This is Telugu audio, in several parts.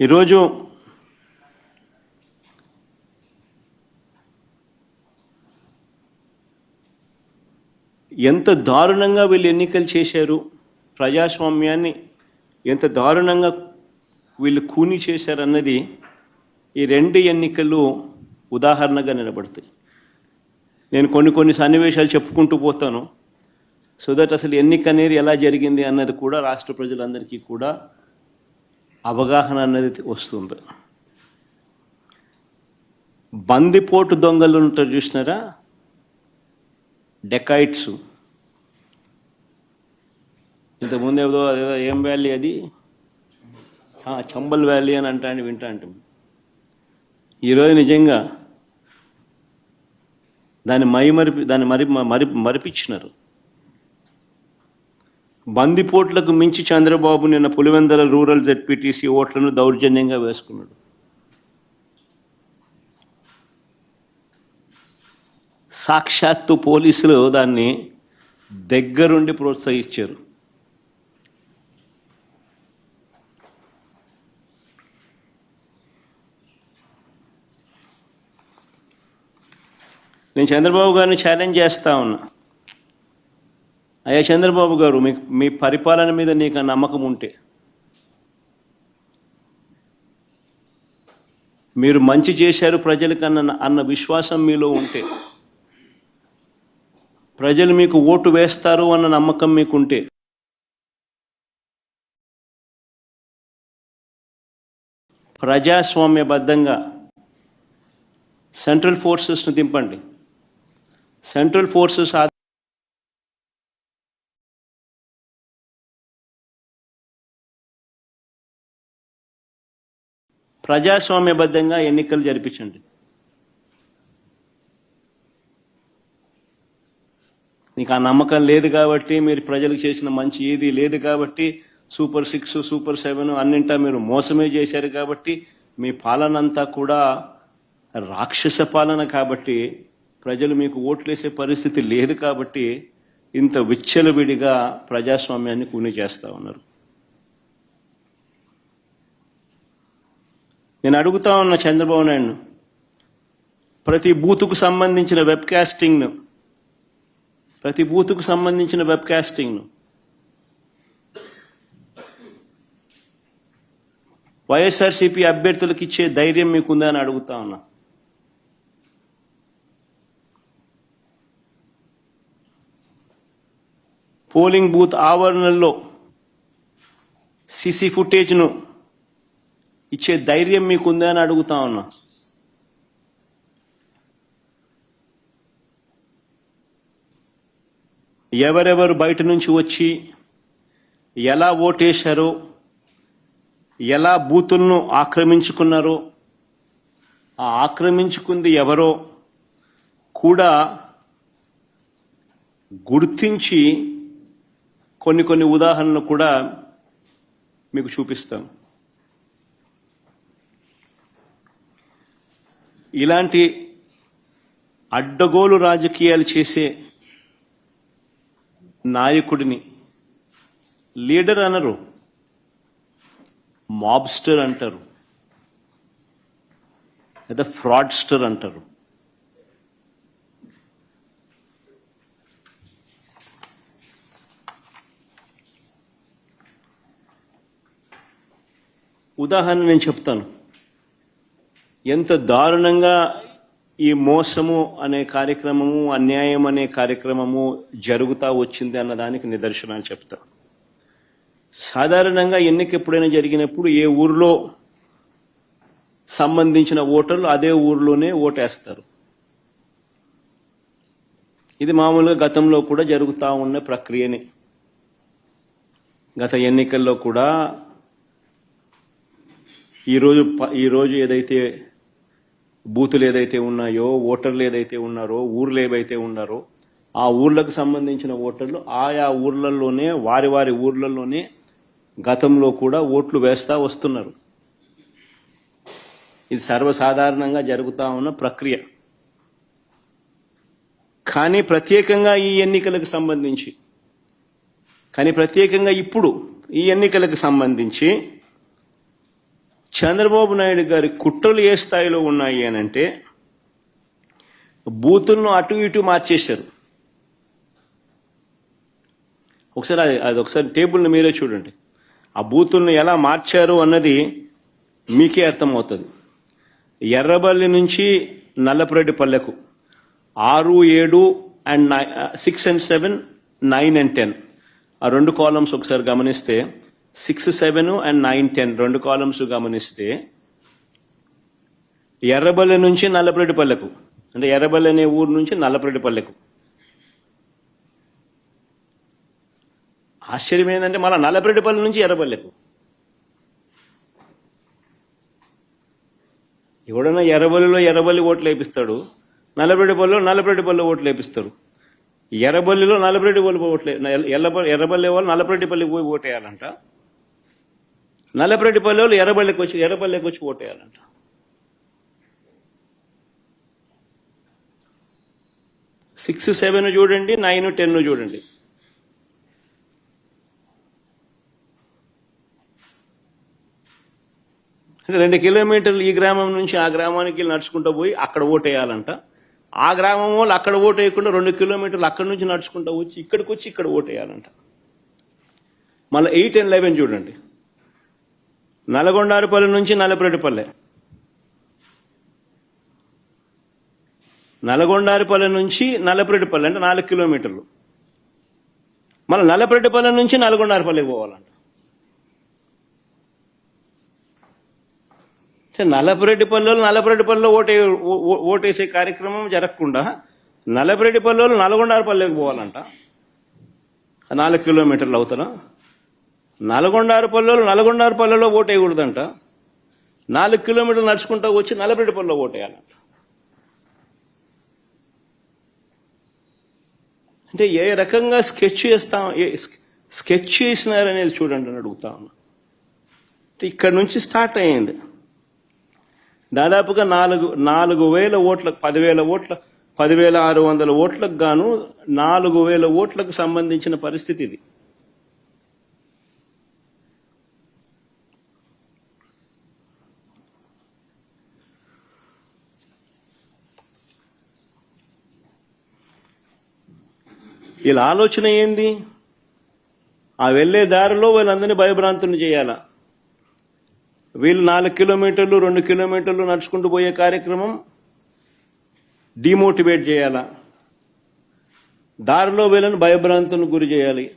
ఈరోజు ఎంత దారుణంగా వీళ్ళు ఎన్నికలు చేశారు ప్రజాస్వామ్యాన్ని ఎంత దారుణంగా వీళ్ళు కూని చేశారన్నది ఈ రెండు ఎన్నికలు ఉదాహరణగా నిలబడతాయి. నేను కొన్ని కొన్ని సన్నివేశాలు చెప్పుకుంటూ పోతాను. సో దట్ అసలు ఎన్నిక అనేది ఎలా జరిగింది అన్నది కూడా రాష్ట్ర ప్రజలందరికీ కూడా అవగాహన అనేది వస్తుంది. బందిపోటు దొంగలు ఉంటారు చూసినారా? డెకాయిట్స్ ఇంతకుముందు ఏదో అదేదో ఏం వ్యాలీ అది? చంబల్ వ్యాలీ అని అంటా అని వింటా అంటాం ఈరోజు నిజంగా దాన్ని మై మరిపి దాన్ని మరి మరి మరిపించినారు. బందిపోట్లకు మించి చంద్రబాబు నిన్న పులివెందల రూరల్ జెడ్పీటీసీ ఓట్లను దౌర్జన్యంగా వేసుకున్నాడు. సాక్షాత్తు పోలీసులు దాన్ని దగ్గరుండి ప్రోత్సహించారు. నేను చంద్రబాబు గారిని ఛాలెంజ్ చేస్తా ఉన్నా. అయ్యా చంద్రబాబు గారు మీ మీ పరిపాలన మీద నీకు ఆ నమ్మకం ఉంటే మీరు మంచి చేశారు ప్రజలకన్న అన్న విశ్వాసం మీలో ఉంటే ప్రజలు మీకు ఓటు వేస్తారు అన్న నమ్మకం మీకుంటే ప్రజాస్వామ్యబద్ధంగా సెంట్రల్ ఫోర్సెస్ను దింపండి. సెంట్రల్ ఫోర్సెస్ ప్రజాస్వామ్యబద్ధంగా ఎన్నికలు జరిపించండి. నీకు ఆ నమ్మకం లేదు కాబట్టి మీరు ప్రజలకు చేసిన మంచి ఏది లేదు కాబట్టి సూపర్ సిక్స్ సూపర్ సెవెన్ అన్నింటా మీరు మోసమే చేశారు కాబట్టి మీ పాలన అంతా కూడా రాక్షస పాలన కాబట్టి ప్రజలు మీకు ఓట్లేసే పరిస్థితి లేదు కాబట్టి ఇంత విచ్చలవిడిగా ప్రజాస్వామ్యాన్ని కూని చేస్తా ఉన్నారు. నేను అడుగుతా ఉన్న చంద్రబాబు నాయుడు ప్రతి బూతుకు సంబంధించిన వెబ్ కాస్టింగ్ను ప్రతి బూతుకు సంబంధించిన వెబ్ కాస్టింగ్ను వైఎస్ఆర్సీపీ అభ్యర్థులకు ఇచ్చే ధైర్యం మీకుందా అని అడుగుతా ఉన్నా. పోలింగ్ బూత్ ఆవరణల్లో సీసీ ఫుటేజ్ను ఇచ్చే ధైర్యం మీకుందా అని అడుగుతా ఉన్నా. ఎవరెవరు బయట నుంచి వచ్చి ఎలా ఓటేశారో ఎలా బూతులను ఆక్రమించుకున్నారో ఆ ఆక్రమించుకుంది ఎవరో కూడా గుర్తించి కొన్ని కొన్ని ఉదాహరణలు కూడా మీకు చూపిస్తాను. ఇలాంటి అడ్డగోలు రాజకీయాలు చేసే నాయకుడిని లీడర్ అనరు మాబ్స్టర్ అంటారు లేదా ఫ్రాడ్స్టర్ అంటారు. ఉదాహరణ నేను చెప్తాను. ఎంత దారుణంగా ఈ మోసము అనే కార్యక్రమము అన్యాయం అనే కార్యక్రమము జరుగుతూ వచ్చింది అన్న దానికి నిదర్శనాలు చెప్తా. సాధారణంగా ఎన్నిక ఎప్పుడైనా జరిగినప్పుడు ఏ ఊర్లో సంబంధించిన ఓటర్లు అదే ఊర్లోనే ఓటేస్తారు. ఇది మామూలుగా గతంలో కూడా జరుగుతూ ఉన్న ప్రక్రియనే. గత ఎన్నికల్లో కూడా ఈరోజు ఈరోజు ఏదైతే బూతులు ఏదైతే ఉన్నాయో ఓటర్లు ఏదైతే ఉన్నారో ఊర్లు ఏవైతే ఉన్నారో ఆ ఊర్లకు సంబంధించిన ఓటర్లు ఆయా ఊర్లలోనే వారి వారి ఊర్లలోనే గతంలో కూడా ఓట్లు వేస్తా వస్తున్నారు. ఇది సర్వసాధారణంగా జరుగుతూ ఉన్న ప్రక్రియ. కానీ ప్రత్యేకంగా ఈ ఎన్నికలకు సంబంధించి కానీ ప్రత్యేకంగా ఇప్పుడు ఈ ఎన్నికలకు సంబంధించి చంద్రబాబు నాయుడు గారి కుట్రలు ఏ స్థాయిలో ఉన్నాయి అని అంటే బూతులను అటు ఇటు మార్చేశారు. ఒకసారి అది అది ఒకసారి టేబుల్ని మీరే చూడండి. ఆ బూతులను ఎలా మార్చారు అన్నది మీకే అర్థమవుతుంది. ఎర్రబల్లి నుంచి నల్లపురెడ్డి పల్లెకు ఆరు ఏడు and six and seven nine and ten ఆ రెండు కాలమ్స్ ఒకసారి గమనిస్తే six seven and nine ten రెండు కాలమ్స్ గమనిస్తే ఎర్రబల్లి నుంచి నల్లపరెడ్డిపల్లెకు అంటే ఎర్రబల్లి అనే ఊరు నుంచి నల్లపరెడ్డిపల్లెకు ఆశ్చర్యం ఏంటంటే మళ్ళీ నల్లపురెడ్డిపల్లి నుంచి ఎర్రబల్లెకు. ఎవడన్నా ఎర్రబల్లిలో ఎర్రబల్లి ఓట్లు వేపిస్తాడు నల్లబరెడ్డిపల్లిలో నల్లబరెడ్డిపల్లి ఓట్లు వేపిస్తారు ఎర్రబల్లిలో నల్లబరెడ్డిపల్లి ఓట్లు ఎల్లబల్లి ఎర్రబల్లి వాళ్ళు నల్లబరెడ్డిపల్లికి పోయి ఓటేయాలంట. నల్లబరెడ్డిపల్లి వాళ్ళు ఎర్రబల్లికి వచ్చి ఎర్రబల్లికి వచ్చి ఓటేయాలంట. సిక్స్ సెవెన్ చూడండి నైన్ టెన్ చూడండి. అంటే రెండు కిలోమీటర్లు ఈ గ్రామం నుంచి ఆ గ్రామానికి వెళ్ళి నడుచుకుంటూ పోయి అక్కడ ఓటేయాలంట. ఆ గ్రామం వాళ్ళు అక్కడ ఓటేయకుండా రెండు కిలోమీటర్లు అక్కడి నుంచి నడుచుకుంటూ వచ్చి ఇక్కడికి వచ్చి ఇక్కడ ఓటేయాలంట. మళ్ళీ ఎయిట్ అండ్ లెవెన్ చూడండి. నల్గొండారుపల్లి నుంచి నల్లపురెడ్డిపల్లె. నల్గొండారుపల్లి నుంచి నల్లపురెడ్డిపల్లె అంటే నాలుగు కిలోమీటర్లు. మళ్ళీ నల్లపురెడ్డిపల్లె నుంచి నల్గొండారుపల్లికి పోవాలంట. అంటే నల్లపురెడ్డిపల్లెలు నల్లపురెడ్డిపల్లిలో ఓటే ఓ- ఓటేసే కార్యక్రమం జరగకుండా నల్లపురెడ్డిపల్లెలు నల్గొండారుపల్లెకి పోవాలంట. నాలుగు కిలోమీటర్లు అవుతారా నల్గొండారుపల్లెలు నల్గొండారుపల్లెలో ఓటేయకూడదంట. నాలుగు కిలోమీటర్లు నడుచుకుంటూ వచ్చి నల్లపురెడ్డిపల్లిలో ఓటేయాలంట. అంటే ఏ రకంగా స్కెచ్ చేస్తాం ఏ స్కెచ్ చేసినారనేది చూడండి అని అడుగుతా ఉన్నా. అంటే ఇక్కడ నుంచి స్టార్ట్ అయ్యింది. దాదాపుగా నాలుగు నాలుగు వేల ఓట్లకు పదివేల ఓట్ల పదివేల ఆరు వందల ఓట్లకు గాను నాలుగు వేల ఓట్లకు సంబంధించిన పరిస్థితి ఇది. వీళ్ళ ఆలోచన ఏంది? ఆ వెళ్ళే దారిలో వీళ్ళందరినీ భయభ్రాంతులు చేయాలా? వీళ్ళు నాలుగు కిలోమీటర్లు రెండు కిలోమీటర్లు నడుచుకుంటూ పోయే కార్యక్రమం డిమోటివేట్ చేయాలా? దారిలో వీళ్ళని భయభ్రాంతులకు గురి చేయాలి.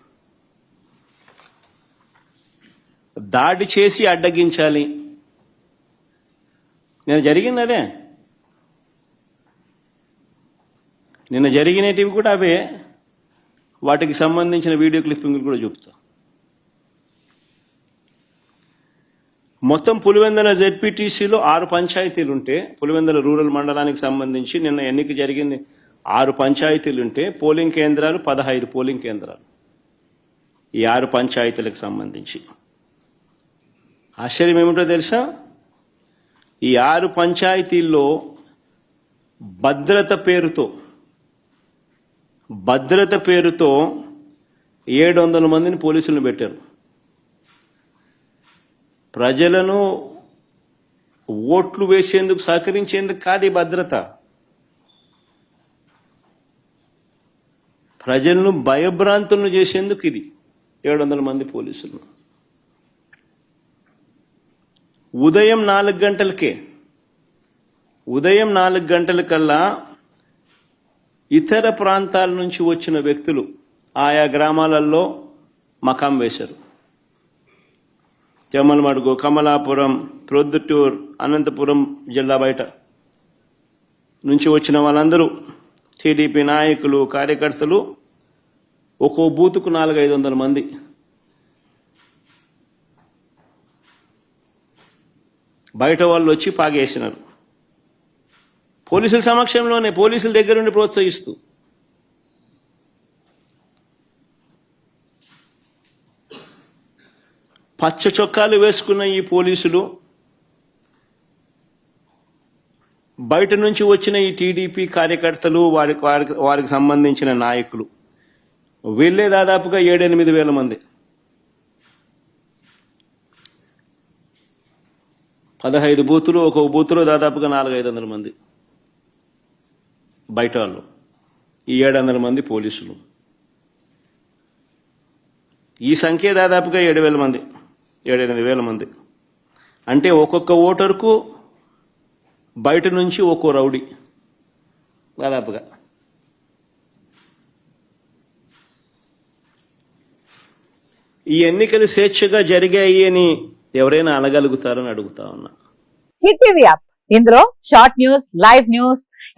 దాడి చేసి అడ్డగించాలి. నేను జరిగింది అదే. నిన్న జరిగినటివి కూడా అవే. వాటికి సంబంధించిన వీడియో క్లిప్పింగ్లు కూడా చూపుతా. మొత్తం పులివెందల జెడ్పీటీసీలో ఆరు పంచాయతీలు ఉంటే పులివెందల రూరల్ మండలానికి సంబంధించి నిన్న ఎన్నిక జరిగింది ఆరు పంచాయతీలు ఉంటే పోలింగ్ కేంద్రాలు పదహైదు పోలింగ్ కేంద్రాలు. ఈ ఆరు పంచాయతీలకు సంబంధించి. ఆశ్చర్యం ఏమిటో తెలుసా? ఈ ఆరు పంచాయతీల్లో భద్రత పేరుతో భద్రత పేరుతో ఏడు వందల మందిని పోలీసులను పెట్టారు. ప్రజలను ఓట్లు వేసేందుకు సహకరించేందుకు కాదు ఈ భద్రత. ప్రజలను భయభ్రాంతులను చేసేందుకు ఇది ఏడు వందల మంది పోలీసులు ఉదయం నాలుగు గంటలకే ఉదయం నాలుగు గంటలకల్లా ఇతర ప్రాంతాల నుంచి వచ్చిన వ్యక్తులు ఆయా గ్రామాలలో మకాం వేశారు. జమ్మలమడుగు కమలాపురం ప్రొద్దుటూర్ అనంతపురం జిల్లా బయట నుంచి వచ్చిన వాళ్ళందరూ టీడీపీ నాయకులు కార్యకర్తలు ఒక్కో బూతుకు నాలుగైదు వందల మంది. బయట వాళ్ళు వచ్చి పాగేసినారు. పోలీసుల సమక్షంలోనే పోలీసుల దగ్గరుండి ప్రోత్సహిస్తూ. పచ్చ చొక్కాలు వేసుకున్న ఈ పోలీసులు బయట నుంచి వచ్చిన ఈ టీడీపీ కార్యకర్తలు వారికి వారికి వారికి సంబంధించిన నాయకులు. వీళ్ళే దాదాపుగా ఏడెనిమిది వేల మంది. పదహైదు బూతులు ఒక్కొక్క బూతులో దాదాపుగా నాలుగైదు వందల మంది. బయట వాళ్ళు ఈ ఏడు వందల మంది పోలీసులు. ఈ సంఖ్య దాదాపుగా ఏడు వేల మంది ఏడు ఎనిమిది వేల మంది. అంటే ఒక్కొక్క ఓటరుకు బయట నుంచి ఒక్కో రౌడీ దాదాపుగా. ఈ ఎన్నికలు స్వేచ్ఛగా జరిగాయి అని ఎవరైనా అనగలుగుతారని అడుగుతా ఉన్నా. Hit TV app. ఇందులో short news live news